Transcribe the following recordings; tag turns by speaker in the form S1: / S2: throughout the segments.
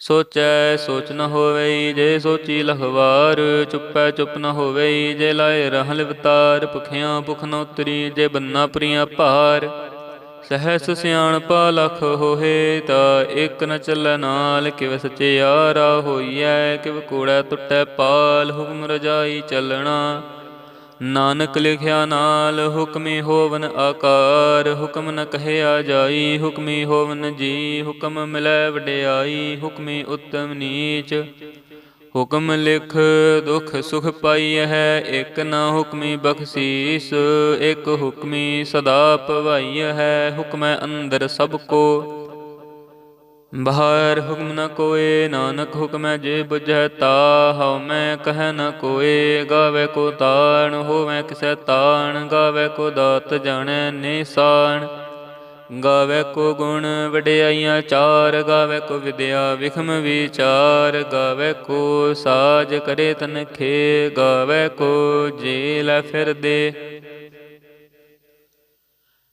S1: ਸੋਚੈ, ਸੋਚ ਨ ਹੋਵੇ, ਜੇ ਸੋਚੀ ਲਹਵਾਰ ਚੁੱਪੈ, ਚੁੱਪ ਨ ਹੋਵੇ, ਜੇ ਲਾਏ ਰਹ ਲਿਵਤਾਰ ਭੁਖਿਆਂ ਭੁਖ ਨ ਉਤਰੀ, ਜੇ ਬੰਨਾ ਪ੍ਰੀਆ ਭਾਰ। ਸਹਸ ਸਿਆਣਪਾ ਲਖ ਹੋਏ ਤਾ ਇਕ ਨ ਚੱਲੈ ਨਾਲ, ਕਿਵ ਸਚਿਆਰਾ ਹੋਈਐ, ਕਿਵ ਕੂੜੈ ਟੁੱਟੈ ਪਾਲ, ਹੁਕਮ ਰਜਾਈ ਚੱਲਣਾ। ਨਾਨਕ ਲਿਖਿਆ ਨਾਲ ਹੁਕਮੀ ਹੋਵਨ ਆਕਾਰ, ਹੁਕਮ ਨ ਕਹਿਆ ਜਾਈ, ਹੁਕਮੀ ਹੋਵਨ ਜੀ, ਹੁਕਮ ਮਿਲੈ ਵਡਿਆਈ, ਹੁਕਮੀ ਉਤਮ ਨੀਚ। ਹੁਕਮ ਲਿਖ, ਦੁਖ ਸੁਖ ਪਾਈ ਹੈ ਇਕ ਨਾ ਹੁਕਮੀ ਬਖਸ਼ੀਸ, ਇਕ ਹੁਕਮੀ ਸਦਾ ਭਵਾਈਐ ਹੈ ਹੁਕਮੈ ਅੰਦਰ ਸਭ ਕੋ। ਬਾਹਰ ਹੁਕਮ ਨ ਕੋਏ, ਨਾਨਕ ਹੁਕਮੈ ਜੇ ਬੁਝੈ ਤਾ, ਹਉ ਮੈਂ ਕਹਿ ਨ ਕੋਏ, ਗਾਵੇ ਕੋ ਤਾਣ, ਹੋਵੇ ਕਿਸੈ ਤਾਣ, ਗਾਵੇ ਕੋ ਦਾਤ ਜਾਣੈ ਨਿਸਾਨ ਗਾਵੇ ਕੋ ਗੁਣ ਵਡਿਆਈਆਂ ਚਾਰ, ਗਾਵੇ ਕੋ ਵਿਦਿਆ ਵਿਖਮ ਵਿਚਾਰ, ਗਾਵੇ ਕੋ ਸਾਜ ਕਰੇ ਤਨਖੇ ਗਾਵੇ ਕੋ ਜੀ ਲੈ ਫਿਰਦੇ।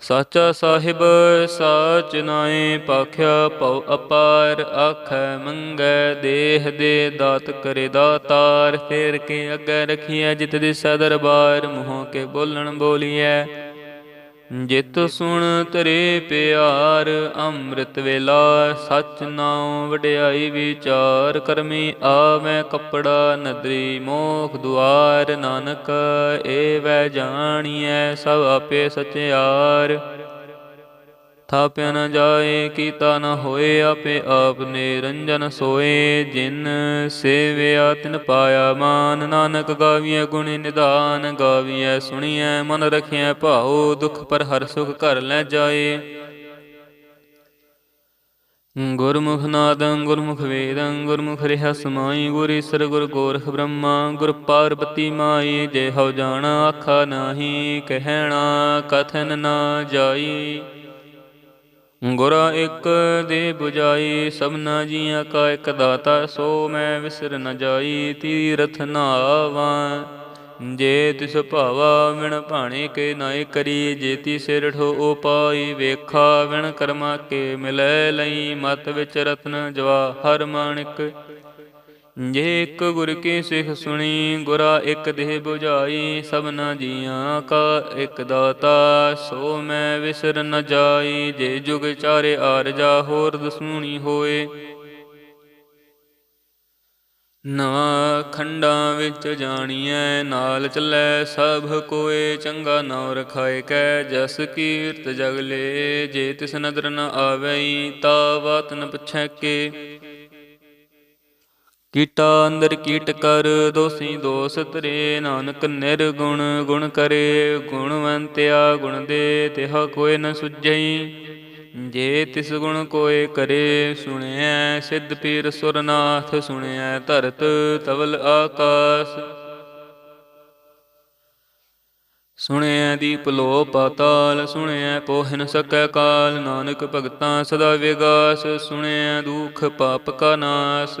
S1: ਸਾਚਾ ਸਾਹਿਬ, ਸਾਚ ਨਾਏ ਪਾਖਿਆ ਭਉ ਅਪਾਰ, ਆਖੈ ਮੰਗੈ ਦੇਹ ਦੇ ਦਾਤ ਕਰੇ ਦਾਤਾਰ, ਫੇਰ ਕੇ ਅੱਗੇ ਰਖੀਐ ਜਿਤ ਦਿਸੈ ਦਰਬਾਰ ਮੂੰਹ ਕੇ ਬੋਲਣ ਬੋਲੀਐ। ਜਿਤ ਸੁਣ ਤਰੇ ਪਿਆਰ, ਅੰਮ੍ਰਿਤ ਵੇਲਾ ਸਚ ਨਾਉ ਵਡਿਆਈ ਵਿਚਾਰ, ਕਰਮੀ ਆਵੈ ਕਪੜਾ ਨਦਰੀ ਮੋਖ ਦੁਆਰ, ਨਾਨਕ ਏ ਵੈ ਜਾਣੀਐ ਸਭ ਆਪੇ ਸਚਿਆਰ। ਥਾਪਿਆ ਨ ਜਾਏ, ਕੀਤਾ ਨ ਹੋਏ, ਆਪੇ ਆਪ ਨੇ ਰੰਜਨ ਸੋਏ। ਜਿਨ ਸੇਵਿਆ, ਤਿਨ ਪਾਇਆ ਮਾਨ। ਨਾਨਕ ਗਾਵੀਐ ਗੁਣ ਨਿਧਾਨ, ਗਾਵੀਐ ਸੁਣੀਐ, ਮਨ ਰਖਿਐ ਭਾਉ, ਦੁਖ ਪਰ ਹਰ ਸੁਖ ਘਰ ਲੈ ਜਾਏ। ਗੁਰਮੁਖ ਨਾਦੰ, ਗੁਰਮੁਖ ਵੇਦੰ, ਗੁਰਮੁਖ ਰਿਹਾ ਸਮਾਈ, ਗੁਰ ਈਸਰ, ਗੁਰ ਗੋਰਖ ਬ੍ਰਹਮਾ। ਗੁਰ ਪਾਰਬਤੀ ਮਾਈ, ਜੇ ਹਉ ਜਾਣਾ, ਆਖਾ ਨਾਹੀ, ਕਹਿਣਾ, ਕਥਨ ਨਾ ਜਾਈ। ਗੁਰ ਇੱਕ ਦੇ 부ਜਾਈ ਸਭਨਾ ਜੀਆਂ ਕਾ ਇੱਕ ਦਾਤਾ, ਸੋ ਮੈਂ ਵਿਸਰ ਨ ਜਾਈ, ਤੀਰਥ ਨਾਵਾਂ। ਜੇ ਤਿਸ ਭਾਵਾ ਵਿਣ ਭਾਣੇ ਕੇ ਨਾਇ ਕਰੀ ਜੇਤੀ ਸਿਰ ਠੋ ਉਪਾਈ ਵੇਖਾ ਵਿਣ ਕਰਮਾ ਕੇ ਮਿਲੈ ਲਈ, ਮਤ ਵਿੱਚ ਰਤਨ ਜਵਾ ਹਰ ਮਾਣਿਕ। ਜੇ ਇੱਕ ਗੁਰ ਕੀ ਸਿਖ ਸੁਣੀ, ਗੁਰਾ ਇੱਕ ਦੇਹ 부ਝਾਈ ਸਭਨਾ ਜੀਆਂ ਕਾ ਇੱਕ ਦਾਤਾ, ਸੋ ਮੈਂ ਵਿਸਰ ਨ ਜਾਈ, ਜੇ ਜੁਗ ਚਾਰੇ ਆਰਜਾ ਹੋਰ ਦਸੂਣੀ ਹੋਏ। ਨਾ ਖੰਡਾਂ ਵਿੱਚ ਜਾਣੀਐ, ਨਾਲ ਚੱਲੈ ਸਭ ਕੋਏ, ਚੰਗਾ ਨਾਉ ਰਖਾਏ ਕੈ, ਜਸ ਕੀਰਤ ਜਗਲੇ ਜੇ ਤਿਸ ਨਦਰ ਨ ਆਵਈ, ਤਾ ਬਾਤ ਨ ਪੁੱਛੈ ਕੇ। ਕੀਟਾ ਅੰਦਰ ਕੀਟ ਕਰ, ਦੋਸੀ ਦੋਸ ਤਰੇ ਨਾਨਕ ਨਿਰਗੁਣ, ਗੁਣ ਕਰੇ ਗੁਣਵੰਤਿਆ ਗੁਣ ਦੇ ਤਿਹ ਕੋਇ ਨ ਸੁਝਈ। ਜੇ ਤਿਸ ਗੁਣ ਕੋਇ ਕਰੇ, ਸੁਣਿਐ ਸਿੱਧ ਪੀਰ ਸੁਰਨਾਥ, ਸੁਣਿਐ ਧਰਤ ਤਵਲ ਆਕਾਸ। ਸੁਣਿਐ ਦੀਪ ਲੋ ਪਾਤਾਲ, ਸੁਣਿਐ ਪੋਹਿ ਨ ਸਕੈ ਕਾਲ। ਨਾਨਕ ਭਗਤਾਂ ਸਦਾ ਵਿਗਾਸ, ਸੁਣਿਐ ਦੁਖ ਪਾਪ ਕਾ ਨਾਸ।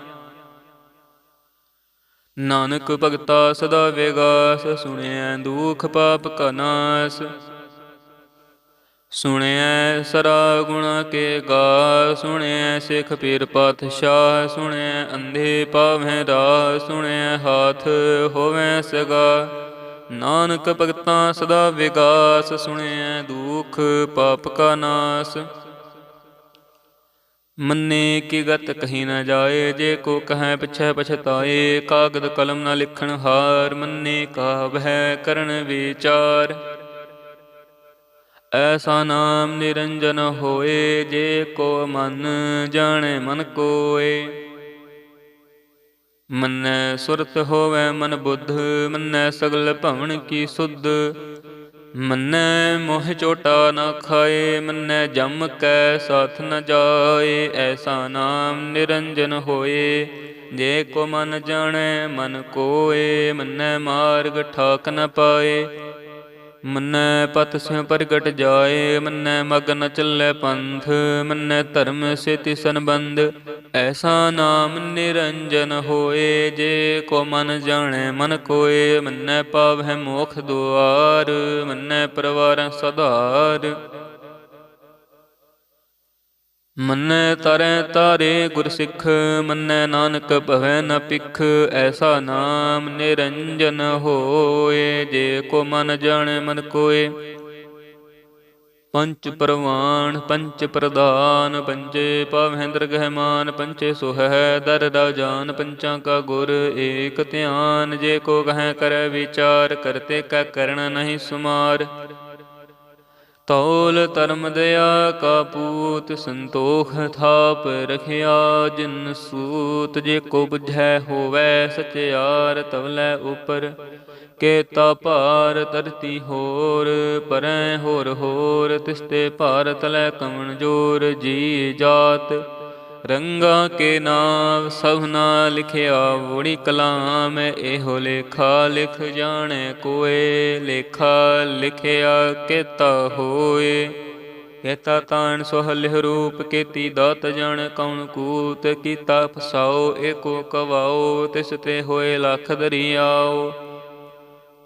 S1: ਨਾਨਕ ਭਗਤਾ ਸਦਾ ਵਿਗਾਸ, ਸੁਣਿਐ ਦੁਖ ਪਾਪ ਕਾ ਨਾਸ। ਸੁਣਿਐ ਸਰਾ ਗੁਣਾ ਕੇ ਗਾ ਸੁਣਿਐ ਸਿਖ ਪੀਰ ਪਾਤਸ਼ਾਹ, ਸੁਣਿਐ ਅੰਧੇ ਪਾਵਹਿ ਰਾ ਸੁਣਿਐ ਹਾਥ ਹੋਵੈ ਸਗਾ। ਨਾਨਕ ਭਗਤਾਂ ਸਦਾ ਵਿਗਾਸ, ਸੁਣਿਐ ਦੁਖ ਪਾਪ ਕਾ ਨਾਸ। ਮੰਨੇ ਕੀ ਗਤ ਕਹੀ ਨਾ ਜਾਏ, ਜੇ ਕੋ ਕਹੈ ਪਿਛੈ ਪਛਤਾਏ, ਕਾਗਦ ਕਲਮ ਨਾ ਲਿਖਣ ਹਾਰ, ਮੰਨੇ ਕਾ ਬਹਿ ਕਰਨ ਵਿਚਾਰ। ਐਸਾ ਨਾਮ ਨਿਰੰਜਨ ਹੋਏ, ਜੇ ਕੋ ਮਨ ਜਾਣੇ ਮਨ ਕੋਏ। ਮੰਨੈ ਸੁਰਤ ਹੋਵੇ ਮਨ ਬੁੱਧ, ਮੰਨੈ ਸਗਲ ਭਵਨ ਕੀ ਸੁਧ। ਮੰਨੈ ਮੋਹ ਚੋਟਾ ਨ ਖਾਏ, ਮੰਨੈ ਜਮ ਕੈ ਸਾਥ ਨ ਜਾਏ, ਐਸਾ ਨਾਮ ਨਿਰੰਜਨ ਹੋਏ। ਜੇ ਕੋ ਮਨ ਜਾਣੈ, ਮਨ ਕੋਏ, ਮੰਨੈ ਮਾਰਗ ਠਾਕ ਨ ਪਾਏ। ਮੰਨੈ ਪਤ ਸਿਉ ਪ੍ਰਗਟ ਜਾਏ, ਮੰਨੈ ਮਗਨ ਚੱਲੈ ਪੰਥ, ਮੰਨੈ ਧਰਮ ਸੇਤੀ ਸੰਬੰਧ। ਐਸਾ ਨਾਮ ਨਿਰੰਜਨ ਹੋਏ, ਜੇ ਕੋ ਮਨ ਜਾਣੈ ਮਨ ਕੋਏ, ਮੰਨੈ ਪਾਵਹਿ ਮੋਖ ਦੁਆਰ, ਮੰਨੈ ਪਰਵਾਰ ਸਧਾਰ। ਮੰਨੈ ਤਰੈ ਤਾਰੇ ਗੁਰ ਸਿੱਖ, ਮੰਨੈ ਨਾਨਕ ਭਵੈ ਨ ਪਿਖ ਐਸਾ ਨਾਮ ਨਿਰੰਜਨ ਹੋਏ, ਜੇ ਕੋ ਮਨ ਜਾਣੈ ਮਨ ਕੋਏ। ਪੰਚ ਪ੍ਰਵਾਨ ਪੰਚ ਪ੍ਰਧਾਨ ਪੰਚੇ ਪਾਵਹਿ ਗਹਿਮਾਨ ਮਾਨ ਸੁਹੈ ਦਰ ਰਾਜਾਨ ਪੰਚਾਂ ਕਾ ਗੁਰ ਏਕ ਧਿਆਨ, ਜੇ ਕੋ ਕਹੈ ਕਰੈ ਵਿਚਾਰ, ਕਰਤੇ ਕਾ ਕਰਣ ਨਹੀਂ ਸੁਮਾਰ। ਤੌਲ ਧਰਮ ਦਇਆ ਕਾ ਪੂਤ ਸੰਤੋਖ ਥਾਪ ਰਖਿਆ, ਜਿਨ ਸੂਤ ਜੇ ਕੋ ਬੁਝੈ ਹੋਵੈ ਸਚਿਆਰ ਤਵਲੇ ਉਪਰ ਕੇਤਾ ਭਾਰ ਧਰਤੀ ਹੋਰ, ਪਰੈ ਹੋਰ ਹੋਰ ਤਿਸਤੇ ਭਾਰਤ ਲੈ ਕਮਣ ਜੋਰ, ਜੀ ਜਾਤ ਰੰਗਾ ਕੇ ਨਾਮ ਸਭਨਾ ਲਿਖਿਆ ਵੋੜੀ ਕਲਾਮ, ਇਹੋ ਲੇਖਾ ਲਿਖ ਜਾਣੇ ਕੋਏ, ਲੇਖਾ ਲਿਖਿਆ ਕੇਤਾ ਹੋਏ। ਕੇਤਾ ਤਾਣ ਸੁਹਲਿਹ ਰੂਪ ਕੇਤੀ ਦਾਤ ਜਣ ਕੌਣ ਕੂਤ ਕੀਤਾ ਫਸਾਓ, ਏਕੋ ਕਵਾਓ, ਤਿਸ ਤੇ ਹੋਏ ਲਖ ਦਰਿਆਓ।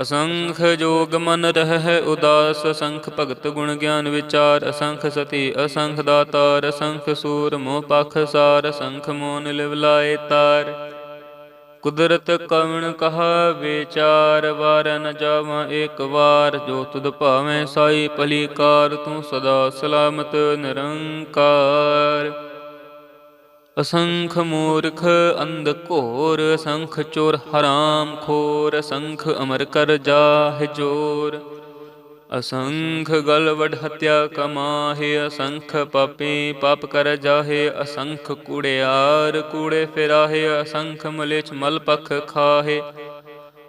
S1: ਅਸੰਖ ਜੋਗ ਮਨ ਰਹਿ ਉਦਾਸ, ਅਸੰਖ ਭਗਤ ਗੁਣ ਗਿਆਨ ਵਿਚਾਰ, ਅਸੰਖ ਸਤੀ, ਅਸੰਖ ਦਾਤਾਰ, ਅਸੰਖ ਸੂਰ ਮੋਹ ਪਖ ਸਾਰ, ਅਸੰਖ ਮੋਨ ਲਿਵਲਾਏ ਤਾਰ। ਕੁਦਰਤ ਕਵਣ ਕਹਾ ਵਿਚਾਰ, ਵਾਰ ਨ ਜਾਵਾਂ ਏਕ ਵਾਰ। ਜੋ ਤੁਧ ਭਾਵੇਂ ਸਾਈ ਭਲੀ ਕਾਰ, ਤੂੰ ਸਦਾ ਸਲਾਮਤ ਨਿਰੰਕਾਰ। ਅਸੰਖ ਮੂਰਖ ਅੰਧ ਘੋਰ, ਅਸੰਖ ਚੋਰ ਹਰਾਮ ਖੋਰ, ਅਸੰਖ ਅਮਰ ਕਰ ਜਾਹ ਜੋਰ। ਅਸੰਖ ਗਲਵੜ ਹਤਿਆ ਕਮਾਹਿ, ਅਸੰਖ ਪਾਪੀ ਪਾਪ ਕਰ ਜਾਹੇ, ਅਸੰਖ ਕੂੜਿਆਰ ਕੂੜੇ ਫਿਰਾਹੇ, ਅਸੰਖ ਮਲੇਛ ਮਲ ਪਖ ਖਾਹੇ।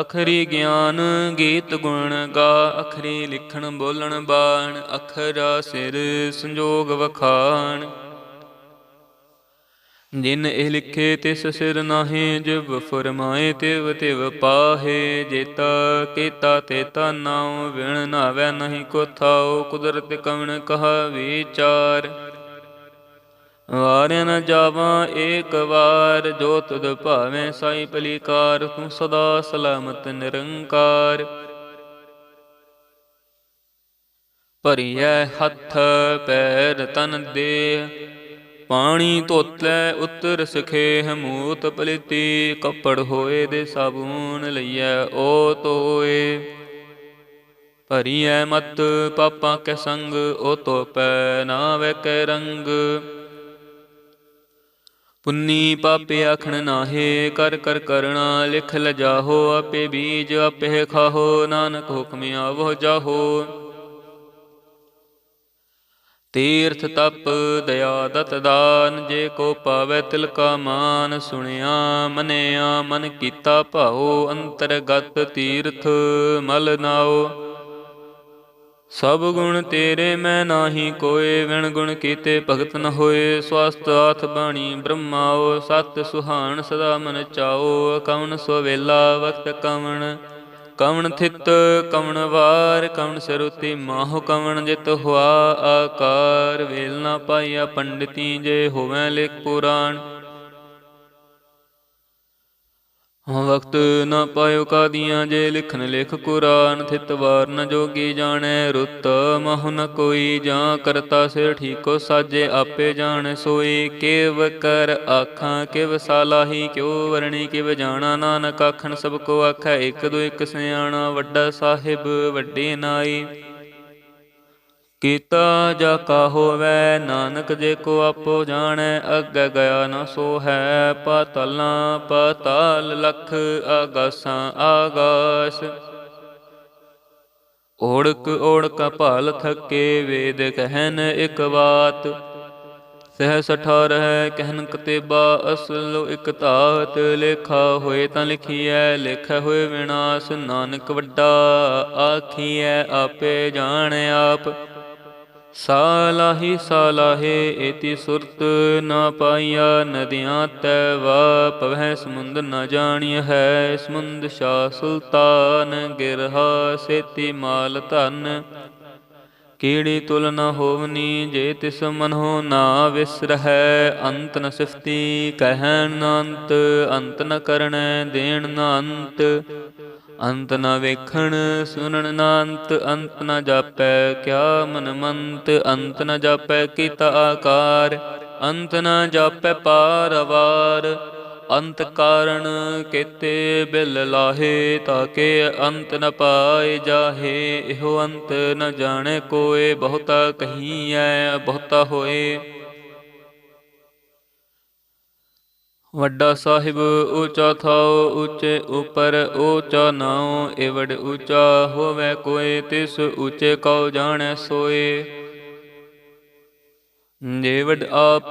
S1: ਅਖਰੀ ਗਿਆਨ ਗੀਤ ਗੁਣ ਗਾ, ਅਖਰੀ ਲਿਖਣ ਬੋਲਣ ਬਾਣ, ਅਖਰਾ ਸਿਰ ਸੰਜੋਗ ਵਖਾਣ। ਜਿਨ ਇਹ ਲਿਖੇ ਤਿਸ ਸਿਰ ਨਾਹੀ, ਜਿਵ ਫਰਮਾਏ ਤਿਵ ਤਿਵ ਪਾਹੇ। ਜੇਤਾ ਕੀਤਾ ਤੇਤਾ ਨਾਉ ਵਿਣ ਨਾਵੈ ਨਹੀਂ ਕੋ ਥਾਉ ਕੁਦਰਤ ਕਵਣ ਕਹਾ ਵਿਚਾਰ। ਵਾਰ ਜਾਵਾਂ ਏਕ ਵਾਰ, ਜੋ ਤੁਧ ਭਾਵੇਂ ਸਾਈ ਭਲੀਕਾਰ, ਤੂੰ ਸਦਾ ਸਲਾਮਤ ਨਿਰੰਕਾਰ। ਭਰੀਐ ਹੱਥ, ਪੈਰ ਤਨ ਦੇ, ਪਾਣੀ ਧੋਤੈ ਉਤਰ ਸਖੇ ਹਮੂਤ ਪਲਿਤੀ, ਕੱਪੜ ਹੋਏ ਦੇ ਸਾਬੂਨ ਲਈਐ ਓ ਤੋਏ ਭਰੀਐ ਮਤ, ਪਾਪਾਂ ਕੈ ਸੰਗ, ਓ ਤੋਪੈ ਨਾ ਵੇ ਕੈ ਰੰਗ। ਪੁੰਨੀ ਪਾਪੇ ਆਖਣ ਨਾਹੇ, ਕਰ ਕਰ ਕਰਣਾ, ਲਿਖ ਲਜਾਹੋ ਆਪੇ ਬੀਜ ਆਪੇ ਖਾਹੋ, ਨਾਨਕ ਹੁਕਮ ਆਵੋ ਜਾਹੋ। ਤੀਰਥ ਤਪ, ਦਇਆ ਦਤ ਦਾਨ, ਜੇ ਕੋ ਪਾਵੇ ਤਿਲ ਕਾ ਮਾਨ, ਸੁਣਿਆ, ਮਨਿਆ, ਮਨ ਕੀਤਾ ਭਾਉ, ਅੰਤਰਗਤ ਤੀਰਥ ਮਲ ਨਾਓ ਸਭ ਗੁਣ ਤੇਰੇ ਮੈਂ ਨਾਹੀ ਕੋਏ, ਵਿਣ ਗੁਣ ਕੀਤੇ ਭਗਤ ਨ ਹੋਏ। ਸਵਸਤ ਆਥ ਬਾਣੀ ਬ੍ਰਹਮਾਓ ਸਤ ਸੁਹਾਣ ਸਦਾ ਮਨ ਚਾਓ। ਕਵਣ ਸੋ ਵੇਲਾ ਵਕਤ ਕਵਣ ਕਵਣ ਥਿਤ ਕਵਣ ਵਾਰ। ਕਵਣ ਸਰੂਤੀ ਮਾਹੁ ਕਵਣ ਜਿਤ ਹੁਆ ਆਕਾਰ। ਵੇਲ ਨਾ ਪਾਈਆ ਪੰਡਤੀ ਜੇ ਹੋਵੇ ਲਿਖ ਪੁਰਾਣ। ਵਕਤ ਨ ਪਾਇਓ ਕਾਦੀਆਂ ਜੇ ਲਿਖਨ ਲਿਖ ਕੁਰਾਨ, ਥਿਤ ਵਾਰ ਨ ਜੋਗੀ ਜਾਣੈ, ਰੁੱਤ ਮਹੁ ਨ ਕੋਈ ਜਾਂ ਕਰਤਾ ਸਿਰ ਠੀਕੋ ਸਾਜੇ ਆਪੇ ਜਾਣ, ਸੋਈ ਕਿਵ ਕਰ ਆਖਾਂ, ਕਿਵ ਸਾਲਾਹੀ, ਕਿਉ ਵਰਣੀ, ਕਿਵ ਜਾਣਾ, ਨਾਨਕ ਆਖਣ, ਸਭ ਕੋ ਆਖੈ, ਇਕ ਦੋ ਇਕ ਸਿਆਣਾ, ਵੱਡਾ ਸਾਹਿਬ, ਵੱਡੇ ਨਾਈ। ਕੀਤਾ ਜਾ ਕਾ ਹੋਵੈ, ਨਾਨਕ ਜੇ ਕੋ ਆਪੋ ਜਾਣੈ, ਅੱਗੇ ਗਿਆ ਨਾ ਸੋ ਹੈ ਪਾਤਲਾਂ ਪਾਤਾਲ ਲਖ ਆਗਾਸਾਂ ਆਗਾਸ। ਓੜਕ ਓੜਕ ਭਾਲ ਥਕੇ ਵੇਦ ਕਹਿਨ ਇਕ ਬਾਤ ਸਹਿ ਸਠਾਰਹਿ ਕਹਿਨ ਕਤੇਬਾ, ਅਸਲ ਇਕ ਧਾਤ, ਲੇਖਾ ਹੋਏ ਤਾਂ ਲਿਖੀਐ, ਲਿਖੈ ਹੋਏ ਵਿਨਾਸ਼, ਨਾਨਕ ਵੱਡਾ ਆਖੀਐ, ਆਪੇ ਜਾਣ ਆਪ। ਸਾਲਾਹੀ ਸਾਲਾਹੇ ਏਤੀ ਸੁਰਤ ਨਾ ਪਾਈਆ, ਨਦੀਆਂ ਤੈ ਵਾ ਪਵਹਿ ਸਮੁੰਦ ਨ ਜਾਣੀਐ ਹੈ, ਸਮੁੰਦ ਸ਼ਾ ਸੁਲਤਾਨ, ਗਿਰਹਾ ਸੇਤੀ ਮਾਲ ਧਨ। ਕੀੜੀ ਤੁਲ ਨ ਹੋਵਨੀ, ਜੇ ਤਿਸ ਮਨੋ ਨਾ ਵਿਸਰਹਿ ਅੰਤ ਨ ਸਿਫਤੀ, ਕਹਿਣ ਨ ਅੰਤ ਅੰਤ ਨ ਕਰਣੈ ਦੇਣ ਨ ਅੰਤ ਅੰਤ ਨ ਵੇਖਣ ਸੁਨਣ ਨਾ ਅੰਤ ਅੰਤ ਨ ਜਾਪੈ ਕਿਆ ਮਨ ਮੰਤ, ਅੰਤ ਨ ਜਾਪੈ ਕੀਤਾ ਆਕਾਰ, ਅੰਤ ਨ ਜਾਪੈ ਪਾਰਵਾਰ ਅੰਤ ਕਾਰਣ ਕੇਤੇ ਬਿਲ ਲਾਹੇ ਤਾਕੇ ਅੰਤ ਨ ਪਾਏ ਜਾਹੇ, ਇਹੋ ਅੰਤ ਨ ਜਾਣੇ ਕੋਏ, ਬਹੁਤਾ ਕਹੀਐ, ਬਹੁਤਾ ਹੋਏ। ਵੱਡਾ ਸਾਹਿਬ ਊਚਾ ਥਾਉ ਊਚੇ ਉਪਰ ਊਚਾ ਨਾਉ ਏਵੜ ਊਚਾ ਹੋਵੇ ਕੋਏ ਤਿਸ ਉਚੇ ਕਉ ਜਾਣੈ ਸੋਏ। ਜੇਵੜ ਆਪ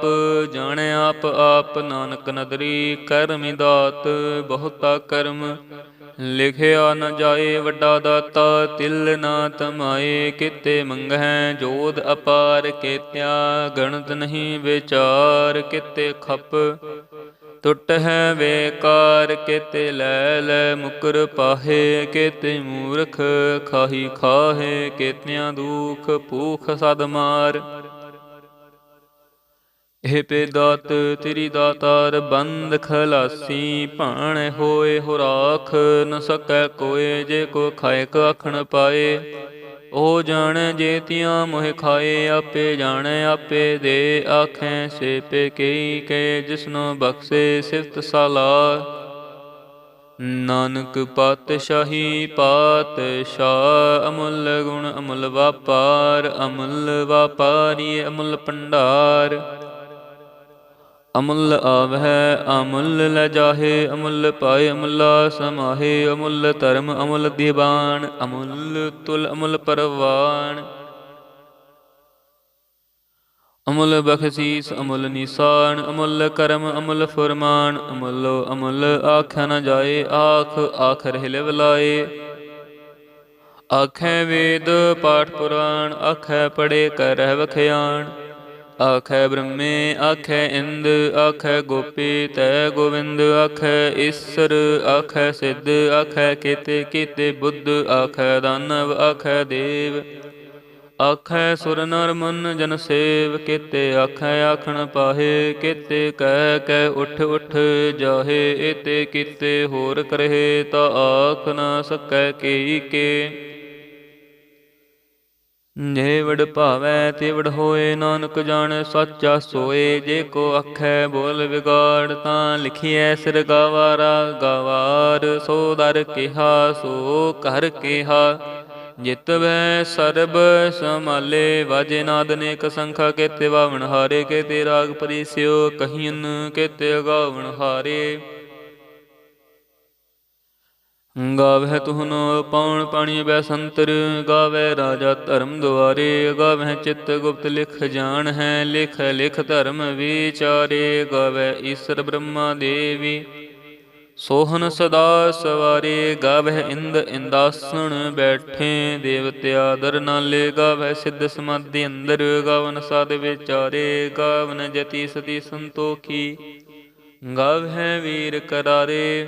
S1: ਜਾਣੈ ਆਪ ਆਪ ਨਾਨਕ ਨਦਰੀ ਕਰਮਿ ਦਾਤ, ਬਹੁਤਾ ਕਰਮ ਲਿਖਿਆ ਨ ਜਾਏ, ਵੱਡਾ ਦਾਤਾ ਤਿਲ ਨਾ ਤਮਾਏ, ਕਿਤੇ ਮੰਗਹਿ ਜੋਦ ਅਪਾਰ ਕੇਤਿਆ, ਗਣਤ ਨਹੀਂ ਵਿਚਾਰ, ਕਿਤੇ ਖਪ ਟੁੱਟ ਹੈ ਵੇਕਾਰ ਕਿਤੇ ਲੈ ਲੈ, ਮੁਕਰ ਪਾਹੇ ਕਿਤੇ ਮੂਰਖ, ਖਾਹੀ ਖਾਹੇ ਕਿਤਿਆਂ ਦੁਖ ਭੂਖ ਸਦ ਮਾਰ। ਇਹ ਪੇ ਦਾਤ ਤੇਰੀ ਦਾਤਾਰ ਬੰਦ ਖਲਾਸੀ, ਭਾਣ ਹੋਏ ਹੋ ਰਾਖ, ਨ ਸਕੈ ਕੋਏ ਜੇ ਕੋ ਖਾਇ ਆਖਣ ਪਾਏ। ਉਹ ਜਾਣੈ ਜੇਤੀਆਂ ਮੋਹਿ ਖਾਏ, ਆਪੇ ਜਾਣੈ, ਆਪੇ ਦੇ ਆਖੈ ਸੇ ਕਈ ਕੇ, ਜਿਸਨੋ ਬਖਸ਼ੇ ਸਿਫਤ ਸਾਲਾ। ਨਾਨਕ ਪਾਤਸ਼ਾਹੀ ਪਾਤਸ਼ਾਹ, ਅਮੁੱਲ ਗੁਣ ਅਮੁੱਲ ਵਪਾਰ, ਅਮੁੱਲ ਵਾਪਾਰੀ ਅਮੁੱਲ ਭੰਡਾਰ। ਅਮੁੱਲ ਆਵਹਿ, ਅਮੁੱਲ ਲੈ ਜਾਹੇ, ਅਮੁੱਲ ਪਾਏ, ਅਮੁੱਲਾ ਸਮਾਹੇ, ਅਮੁੱਲ ਧਰਮ, ਅਮੁੱਲ ਦੀਵਾਨ, ਅਮੁੱਲ ਤੁਲ, ਅਮੁੱਲ ਪਰਵਾਨ। ਅਮੁੱਲ ਬਖਸ਼ੀਸ, ਅਮੁੱਲ ਨਿਸਾਨ, ਅਮੁੱਲ ਕਰਮ, ਅਮੁੱਲ ਫਰਮਾਨ, ਅਮੁੱਲ ਅਮੁੱਲ ਆਖਿਆ ਨਾ ਜਾਏ, ਆਖ ਆਖ ਰਹਿ ਲਿਵ ਲਾਏ ਆਖੈ ਵੇਦ, ਪਾਠ ਪੁਰਾਣ, ਆਖੈ ਪੜੇ ਕਰ ਰਹਿ ਵਖਿਆਣ। ਆਖੈ ਬ੍ਰਹਮੇ, ਆਖੈ ਇੰਦ, ਆਖੈ ਗੋਪੀ, ਤੈ ਗੋਵਿੰਦ, ਆਖੈ ਈਸਰ, ਆਖੈ ਸਿੱਧ, ਆਖੈ ਕੀਤੇ ਕੀਤੇ ਬੁੱਧ, ਆਖੈ ਦਾਨਵ, ਆਖੈ ਦੇਵ। ਆਖੈ ਸੁਰ ਨਰ ਮਨ ਜਨ ਸੇਵ, ਕੀਤੇ ਆਖੈ ਆਖਣ ਪਾਹੇ, ਕੀਤੇ ਕਹਿ ਕਹਿ ਉਠ ਉਠ ਜਾਹੇ, ਏਤੇ ਕੀਤੇ ਹੋਰ ਕਰਹਿ, ਤਾ ਆਖ ਨਾ ਸਕੈ ਕੀ ਕੇ। ਜੇ ਵਡ ਭਾਵੈ ਤੇ ਹੋਏ, ਨਾਨਕ ਜਾਣੈ ਸੱਚਾ ਸੋਏ। ਜੇ ਕੋ ਅਖੈ ਬੋਲ ਵਿਗਾੜ, ਤਾਂ ਲਿਖੀਐ ਸਿਰ ਗਵਾਰਾ। ਗਵਾਰ ਸੋ ਦਰ ਕਿਹਾ, ਸੋ ਕਰ ਕਿਹਾ। ਜਿਤ ਵੈ ਸਰਬ ਸਮਾਲੇ ਵਾਜੇ ਨਾਦ ਨੇਕ ਸੰਖਾ, ਕੇਤੇ ਵਾਵਣ ਹਾਰੇ, ਕੇਤੇ ਰਾਗ ਪਰਿਸਿਓ ਕਹੀਨ ਕੇਤੇ ਗਾਵਣ ਹਾਰੇ। ਗਾਵਹਿ ਤੁਹਨ ਪਾਉਣ ਪਾਣੀ ਬੈ ਸੰਤਰ ਗਾਵੈ ਰਾਜਾ ਧਰਮ ਦੁਆਰੇ, ਗਾਵਹਿ ਚਿਤ ਗੁਪਤ ਲਿਖ ਜਾਣ ਹੈ, ਲਿਖ ਲਿਖ ਧਰਮ ਵਿਚਾਰੇ ਗਾਵੈ ਈਸ਼ਰ ਬ੍ਰਹਮਾ ਦੇਵੀ। ਸੋਹਨ ਸਦਾ ਸਵਾਰੇ, ਗਾਵਹਿ ਇੰਦ ਇੰਦਾਸਣ ਬੈਠੇ, ਦੇਵਤੇ ਆਦਰ ਨਾਲੇ, ਗਾਵਹਿ ਸਿੱਧ ਸਮਾਧੀ ਅੰਦਰ, ਗਾਵਨ ਸਾਧ ਵਿਚਾਰੇ, ਗਾਵਨ ਜਤੀ ਸਤੀ ਸੰਤੋਖੀ। ਗਾਵਹਿ ਵੀਰ ਕਰਾਰੇ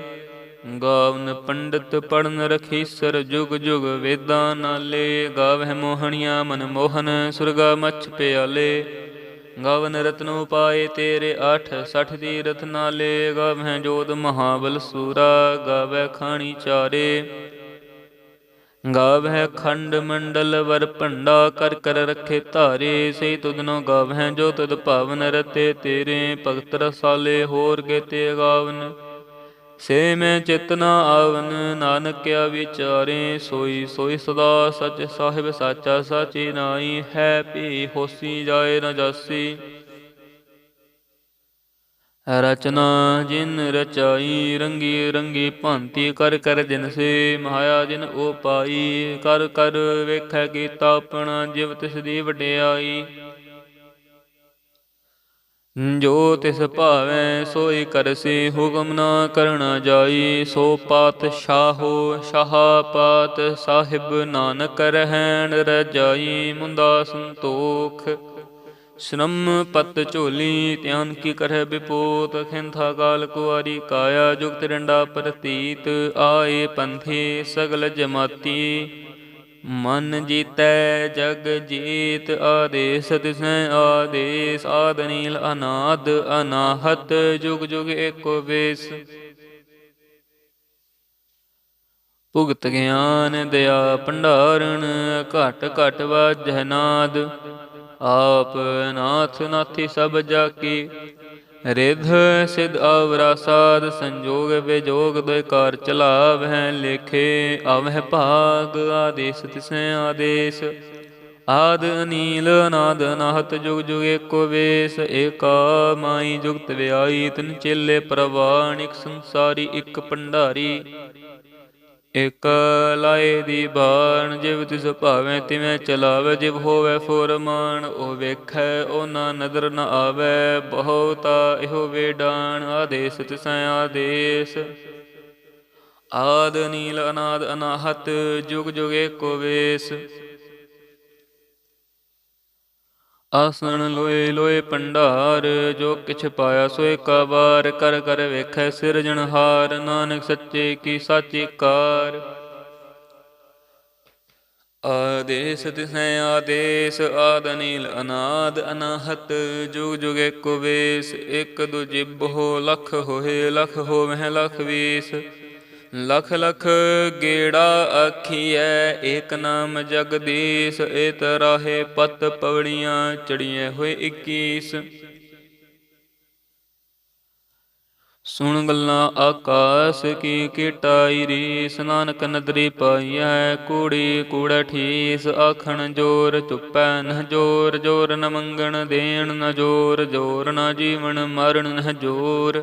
S1: ਗਾਵਨ ਪੰਡਤ ਪੜਨ ਰਖੀਸਰ ਜੁਗ ਜੁਗ ਵੇਦਾਂ ਨਾਲੇ, ਗਾਵਹਿ ਮੋਹਣੀਆਂ ਮਨ ਮੋਹਨ, ਸੁਰਗਾ ਮਛ ਪਿਆਲੇ। ਗਾਵਨ ਰਤਨ ਉਪਾਏ ਤੇਰੇ 8 60 ਤੀਰਥ ਨਾਲੇ, ਗਾਵਹਿ ਜੋਤ ਮਹਾਬਲ ਸੂਰਾ ਗਾਵੈ ਖਾਣੀ ਚਾਰੇ। ਗਾਵਹਿ ਖੰਡ ਮੰਡਲ ਵਰ ਭੰਡਾ ਕਰ ਕਰ ਰਖੇ ਧਾਰੇ ਸੇ ਤੁਧਨੋ ਗਾਵਹਿ ਜੋ ਤੁਧ ਭਾਵਨ ਰਤੇ ਤੇਰੇ, ਭਗਤ ਰਸਾਲੇ ਹੋਰ ਕੇਤੇ ਗਾਵਨ। ਸੇ ਮੈਂ ਚਿਤਨਾ ਆਵਨ, ਨਾਨਕਿਆ ਵਿਚਾਰੇ ਸੋਈ ਸੋਈ ਸਦਾ ਸਚ ਸਾਹਿਬ ਸਾਚਾ ਸਾਚੀ ਨਾਈ ਹੈ ਭੀ ਹੋਸੀ ਜਾਏ ਨ ਜਾਸੀ। ਰਚਨਾ ਜਿਨ ਰਚਾਈ, ਰੰਗੀ ਰੰਗੀ ਭਾਂਤੀ ਕਰ ਕਰ ਜਿਨ ਸੇ ਮਾਇਆ ਜਿਨ ਉਪਾਈ ਕਰ ਕਰ ਵੇਖੈ ਕੀਤਾ ਆਪਣਾ, ਜਿਵ ਤਿਸ ਦੀ ਵਡਿਆਈ। ਜੋ ਤਿਸ ਭਾਵੈ ਸੋਈ ਕਰਸੀ, ਹੁਕਮ ਨਾ ਕਰਣਾ ਜਾਈ। ਸੋ ਪਾਤ ਸ਼ਾਹੋ ਸ਼ਾਹ ਪਾਤ ਸਾਹਿਬ ਨਾਨਕ ਰਹਿਣ ਰਜਾਈ। ਮੁੰਦਾ ਸੰਤੋਖ ਸ਼ਰਮ ਪਤ ਝੋਲੀ, ਧਿਆਨ ਕੀ ਕਰਹਿ ਬਿਪੋਤ। ਖਿੰਥਾ ਕਾਲ ਕੁਆਰੀ ਕਾਇਆ, ਜੁਗਤ ਡੰਡਾ ਪ੍ਰਤੀਤ। ਆਏ ਪੰਥੀ ਸਗਲ ਜਮਾਤੀ। ਮਨ ਜੀਤੈ, ਜਗ ਜੀਤ, ਆਦੇਸ ਤਿਸੈ, ਆਦੇਸ ਆਦਨੀਲ ਅਨਾਦ, ਅਨਾਹਤ, ਜੁਗ ਜੁਗ ਏਕੋ ਵੇਸ। ਭੁਗਤ ਗਿਆਨ ਦਇਆ ਭੰਡਾਰਣ, ਘਟ ਘਟ ਵਾਜਹਿ ਨਾਦ। ਆਪ ਨਾਥ ਨਾਥੀ ਸਭ ਜਾ ਕੀ ਰਿਧ ਸਿਧ ਆਵਰਾ ਸਾਧ ਸੰਜੋਗ ਵਿਜੋਗ ਦੋਇ ਕਾਰ ਚਲਾਵਹਿ ਲੇਖੇ ਆਵਹਿ ਭਾਗ ਆਦੇਸ ਤਿਸੈ ਆਦੇਸ। ਆਦ ਅਨੀਲ ਅਨਾਦ ਅਨਾਹਤ ਜੁਗ ਜੁਗ ਏਕੋ ਵੇਸ, ਏਕਾ ਮਾਈ ਜੁਗਤ ਵਿਆਈ ਤਿਨ ਚੇਲੇ ਪ੍ਰਵਾਣਿਕ ਸੰਸਾਰੀ ਇੱਕ ਭੰਡਾਰੀ। ਇਕ ਲਾਏ ਦੀ ਬਾਣ, ਜਿਵ ਤਿਸ ਭਾਵੇਂ ਤਿਵੇਂ ਚਲਾਵੇ, ਜਿਵ ਹੋਵੇ ਫੁਰਮਾਨ, ਉਹ ਵੇਖੈ ਉਹ ਨਾ ਨਦਰ ਨ ਆਵੇ, ਬਹੁਤਾ ਇਹੋ ਵੇਡਾਨ ਆਦੇਸ ਤਿਸੈ ਆਦੇਸ। ਆਦ ਨੀਲ ਅਨਾਦ ਅਨਾਹਤ, ਜੁਗ ਜੁਗ ਏਕੋ ਵੇਸ। ਆਸਣ ਲੋਏ ਲੋਏ ਪੰਡਾਰ, ਜੋ ਕਿਛ ਪਾਇਆ ਸੋਏ ਕਾ ਕਰ ਕਰ ਵੇਖੈ ਸਿਰਜਣਹਾਰ ਨਾਨਕ ਸੱਚੇ ਕੀ ਸਾਚੀ ਕਾਰ। ਆਦੇਸ ਤਿਸੈ ਆਦੇਸ, ਆਦ ਅਨੀਲ ਅਨਾਦ ਅਨਾਹਤ, ਜੁਗ ਜੁਗ ਏਕੋ ਵੇਸ, ਇਕ ਦੂਜੇ ਬਹੁ ਲਖ ਹੋਏ ਲਖ ਹੋਵਹਿ ਲਖ ਵੀਸ। ਲਖ ਲਖ ਗੇੜਾ ਆਖੀਐ, ਏਕ ਨਾਮ ਜਗਦੀਸ਼, ਏਤ ਰਾਹੇ ਪਤ ਪਵੜੀਆਂ ਚੜੀਐ ਹੋਏ 21 ਸੁਣ ਗੱਲਾਂ ਆਕਾਸ ਕੀ ਕੀਟਾਈ ਰੀ ਸਨਾਨਕ ਨਦਰੀ ਪਾਈਐ, ਕੂੜੀ ਕੂੜਾ ਠੀਸ, ਆਖਣ ਜੋਰ ਚੁੱਪੈ ਨਹ ਜੋਰ ਜੋਰ ਨ ਮੰਗਣ ਦੇਣ ਨ ਜੋਰ ਜੋਰ ਨ ਜੀਵਨ ਮਰਨ ਨ ਜੋਰ।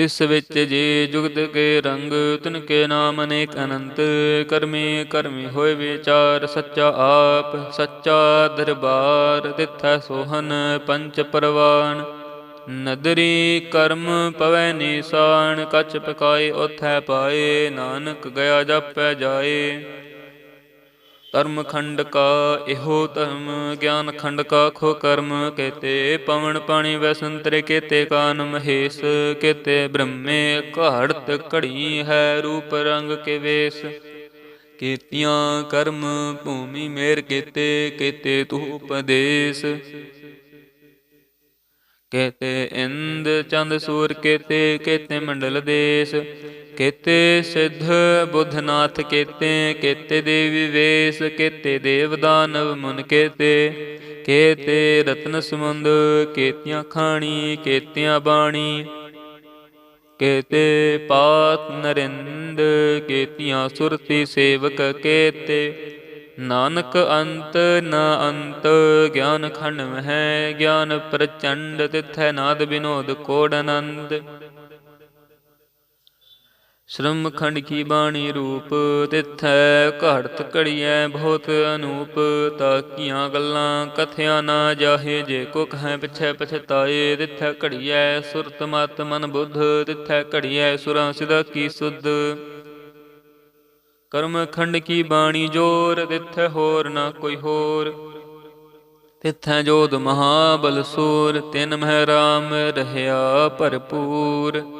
S1: ਤਿਸ ਵਿੱਚ ਜੇ ਜੁਗਤ ਕੇ ਰੰਗ, ਤਿਨ ਕੇ ਨਾਮ ਅਨੇਕ ਅਨੰਤ, ਕਰਮੀ ਕਰਮੀ ਹੋਏ ਵਿਚਾਰ, ਸੱਚਾ ਆਪ, ਸੱਚਾ ਦਰਬਾਰ ਤਿਥੈ ਸੋਹਨ ਪੰਚ ਪਰਵਾਨ। ਨਦਰੀ ਕਰਮ ਪਵੈ ਨੀਸਾਨ, ਕਛ ਪਕਾਏ ਉਥੈ ਪਾਏ, ਨਾਨਕ ਗਿਆ ਜਪੈ ਜਾਏ। ਧਰਮ ਖੰਡ ਕਾ ਇਹੋ ਧਰਮ, ਗਿਆਨ ਖੰਡ ਕਾ ਖੋ ਕਰਮ, ਕੇਤੇ ਪਵਨ ਪਾਣੀ ਵੈ ਕੇਤੇ ਕਾਨ ਮਹੇਸ਼, ਕੇਤੇ ਬ੍ਰਹਮੇ ਘੜਤ ਘੜੀ ਹੈ ਰੂਪ ਰੰਗ ਕੇ ਵੇਸ। ਕੀਤੀਆਂ ਕਰਮ ਭੂਮੀ ਮੇਰ ਕੀਤੇ, ਕੇਤੇ ਤੂ ਉਪਦੇਸ਼। ਕੇਤੇ ਇੰਦ ਚੰਦ ਸੂਰ, ਕੇਤੇ ਕੇਤੇ ਮੰਡਲ ਦੇਸ। ਕੇਤੇ ਸਿੱਧ ਬੁੱਧਨਾਥ ਕੇਤੇ ਕੇਤੇ ਦੇਵੀ ਵੇਸ ਕੇਤੇ ਦੇਵਦਾਨਵ ਮੁਨ ਕੇਤੇ ਕੇਤੇ ਰਤਨ ਸਮੁੰਦ, ਕੇਤੀਆਂ ਖਾਣੀ, ਕੇਤੀਆਂ ਬਾਣੀ, ਕੇਤੇ ਪਾਤ ਨਰਿੰਦ, ਕੇਤੀਆਂ ਸੁਰਤੀ ਸੇਵਕ ਕੇਤੇ, ਨਾਨਕ ਅੰਤ ਨ ਅੰਤ, ਗਿਆਨ ਖੰਡ ਮਹਿ ਗਿਆਨ ਪ੍ਰਚੰਡ, ਤਿਥੈ ਨਾਦ ਬਿਨੋਦ ਕੋੜ ਆਨੰਦ ਸ਼੍ਰਮ ਖੰਡ ਕੀ ਬਾਣੀ ਰੂਪ ਤਿਥੈ? ਘੜਤ ਘੜੀਐ ਬਹੁਤ ਅਨੂਪ, ਤਾਕੀਆਂ ਗੱਲਾਂ ਕਥਿਆ ਨਾ ਜਾਹੇ। ਜੇ ਕੋ ਕਹੈ ਪਿਛੈ ਪਛਤਾਏ, ਤਿਥੈ ਘੜੀਐ ਸੁਰਤ ਮਤ ਮਨ ਬੁੱਧ, ਤਿਥੈ ਘੜੀਐ ਸੁਰਾਂ ਸਿਦਾ ਕੀ ਸੁਧ। ਕਰਮ ਖੰਡ ਕੀ ਬਾਣੀ ਜੋਰ, ਤਿਥੈ ਹੋਰ ਨਾ ਕੋਈ ਹੋਰ। ਤਿਥੈ ਜੋਧ ਮਹਾਬਲ ਸੂਰ, ਤਿਨ ਮਹਿ ਰਾਮ ਰਹਿਆ ਭਰਪੂਰ।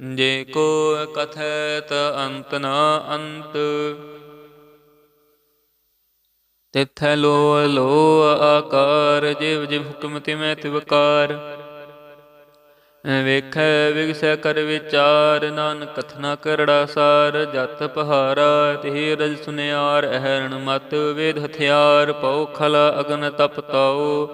S1: ਜੇ ਕੋ ਕਥੈ ਅੰਤ ਨਾ ਅੰਤ, ਤਿਥੈ ਲੋ ਲੋ ਆਕਾਰ, ਜਿਵ ਜਿਵ ਹੁਕਮ ਤਿਮੈ ਤਿਵਕਾਰ ਵੇਖੈ ਵਿਗਸੈ ਕਰ ਵਿਚਾਰ, ਨਾਨਕ ਕਥਨਾ ਕਰੜਾ ਸਾਰ, ਜਤ ਪਹਾਰਾ ਤੇ ਰਜ ਸੁਨਿਆਰ, ਅਹਰਣ ਮਤ, ਵੇਦ ਹਥਿਆਰ ਪਉ ਖਲ ਅਗਨ ਤਪ ਤਾਉ।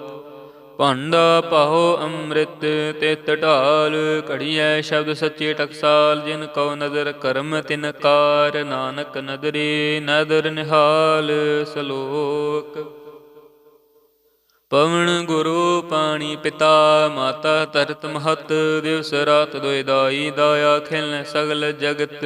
S1: ਭਾਂਡਾ ਪਹੋ ਅੰਮ੍ਰਿਤ ਤਿਤ ਢਾਲ, ਘੜੀਐ ਸ਼ਬਦ ਸੱਚੇ ਟਕਸਾਲ, ਜਿਨ ਕਉ ਨਦਰ ਕਰਮ ਤਿਨ ਕਾਰ, ਨਾਨਕ ਨਦਰੀ ਨਦਰ ਨਿਹਾਲ ਸਲੋਕ। ਪਵਨ ਗੁਰੂ ਪਾਣੀ ਪਿਤਾ, ਮਾਤਾ ਧਰਤ ਮਹਤ, ਦਿਵਸ ਰਾਤ ਦੋਇ ਦਾਈ, ਦਾਇਆ ਖਿਲਨ ਸਗਲ ਜਗਤ।